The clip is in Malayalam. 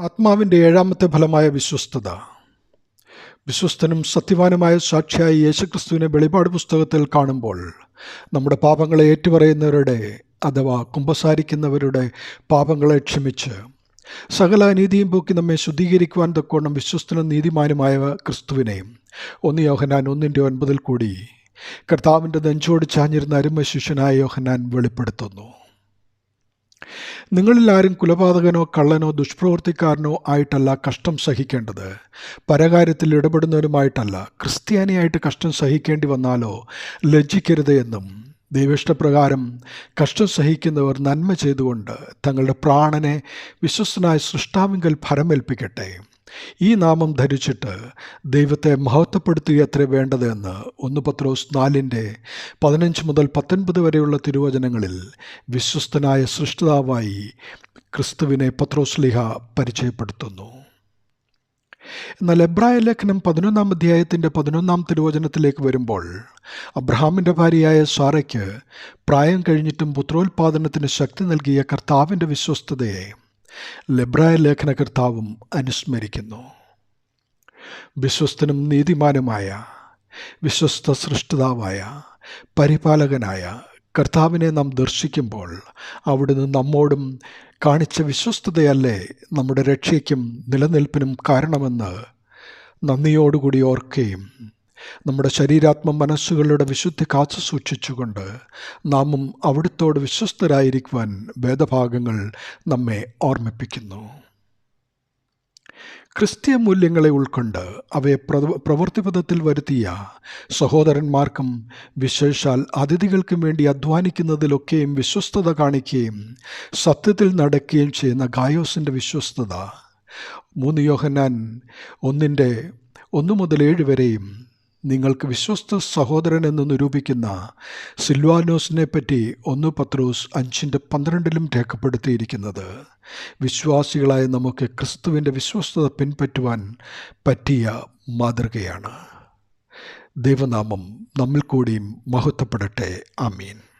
ആത്മാവിന്റെ ഏഴാമത്തെ ഫലമായ വിശ്വസ്തത. വിശ്വസ്തനും സത്യവാനുമായ സാക്ഷിയായി യേശുക്രിസ്തുവിനെ വെളിപാട് പുസ്തകത്തിൽ കാണുമ്പോൾ നമ്മുടെ പാപങ്ങളെ ഏറ്റുപറയുന്നവരുടെ അഥവാ കുമ്പസാരിക്കുന്നവരുടെ പാപങ്ങളെ ക്ഷമിച്ച് സകല അനീതിയും പോക്കി നമ്മെ ശുദ്ധീകരിക്കുവാൻ തക്കോണം വിശ്വസ്തനും നീതിമാനുമായ ക്രിസ്തുവിനെയും ഒന്ന് യോഹനാൻ ഒന്നിന്റെ ഒൻപതിൽ കൂടി കർത്താവിന്റെ നെഞ്ചോട് ചാഞ്ഞിരുന്ന അരുമ ശിഷ്യനായ യോഹനാൻ വെളിപ്പെടുത്തുന്നു. നിങ്ങളിൽ ആരും കുലപാതകനോ കള്ളനോ ദുഷ്പ്രവർത്തിക്കാരനോ ആയിട്ടല്ല കഷ്ടം സഹിക്കേണ്ടത്. പരകാര്യത്തിൽ ഇടപെടുന്നവരുമായിട്ടല്ല ക്രിസ്ത്യാനിയായിട്ട് കഷ്ടം സഹിക്കേണ്ടി വന്നാലോ ലജ്ജിക്കരുത് എന്നും. ദൈവിഷ്ടപ്രകാരം കഷ്ടം സഹിക്കുന്നവർ നന്മ ചെയ്തുകൊണ്ട് തങ്ങളുടെ പ്രാണനെ വിശ്വസ്തനായ സൃഷ്ടാവിങ്കൽ ഫലമേൽപ്പിക്കട്ടെ. ഈ നാമം ധരിച്ചിട്ട് ദൈവത്തെ മഹത്വപ്പെടുത്തുക എത്ര വേണ്ടതെന്ന് ഒന്ന് പത്രോസ് നാലിന്റെ പതിനഞ്ച് മുതൽ പത്തൊൻപത് വരെയുള്ള തിരുവചനങ്ങളിൽ വിശ്വസ്തനായ സൃഷ്ടിതാവായി ക്രിസ്തുവിനെ പത്രോസ് പത്രോസ്ലിഹ പരിചയപ്പെടുത്തുന്നു. എന്നാൽ എബ്രായ ലേഖനം പതിനൊന്നാം അധ്യായത്തിന്റെ പതിനൊന്നാം തിരുവചനത്തിലേക്ക് വരുമ്പോൾ അബ്രഹാമിന്റെ ഭാര്യയായ സാറയ്ക്ക് പ്രായം കഴിഞ്ഞിട്ടും പുത്രോത്പാദനത്തിന് ശക്തി നൽകിയ കർത്താവിന്റെ വിശ്വസ്തതയെ ലബ്രായ ലേഖനകർത്താവും അനുസ്മരിക്കുന്നു. വിശ്വസ്തനും നീതിമാനുമായ വിശ്വസ്ത സൃഷ്ടിതാവായ പരിപാലകനായ കർത്താവിനെ നാം ദർശിക്കുമ്പോൾ അവിടുന്ന് നമ്മോടും കാണിച്ച വിശ്വസ്തതയല്ലേ നമ്മുടെ രക്ഷയ്ക്കും നിലനിൽപ്പിനും കാരണമെന്ന് നന്ദിയോടുകൂടി ഓർക്കുകയും നമ്മുടെ ശരീരാത്മ മനസ്സുകളുടെ വിശുദ്ധി കാത്തു സൂക്ഷിച്ചുകൊണ്ട് നാമും അവിടുത്തോട് വിശ്വസ്തരായിരിക്കുവാൻ വേദഭാഗങ്ങൾ നമ്മെ ഓർമ്മിപ്പിക്കുന്നു. ക്രിസ്തീയ മൂല്യങ്ങളെ ഉൾക്കൊണ്ട് അവയെ പ്രവൃത്തിപഥത്തിൽ വരുത്തിയ സഹോദരന്മാർക്കും വിശേഷാൽ അതിഥികൾക്കും വേണ്ടി അധ്വാനിക്കുന്നതിലൊക്കെയും വിശ്വസ്തത കാണിക്കുകയും സത്യത്തിൽ നടക്കുകയും ചെയ്യുന്ന ഗായോസിന്റെ വിശ്വസ്തത. മൂന്ന് യോഹന്നാൻ ഒന്നിന്റെ ഒന്ന് മുതൽ ഏഴ് വരെയും നിങ്ങൾക്ക് വിശ്വസ്ത സഹോദരൻ എന്ന് നിരൂപിക്കുന്ന സിൽവാനോസിനെ പറ്റി ഒന്ന് പത്രോസ് അഞ്ചിന്റെ പന്ത്രണ്ടിലും രേഖപ്പെടുത്തിയിരിക്കുന്നത്. വിശ്വാസികളായ നമുക്ക് ക്രിസ്തുവിന്റെ വിശ്വസ്തത പിൻപറ്റുവാൻ പറ്റിയ മാതൃകയാണ്. ദൈവനാമം നമ്മിൽ കൂടിയും മഹത്വപ്പെടട്ടെ. ആമീൻ.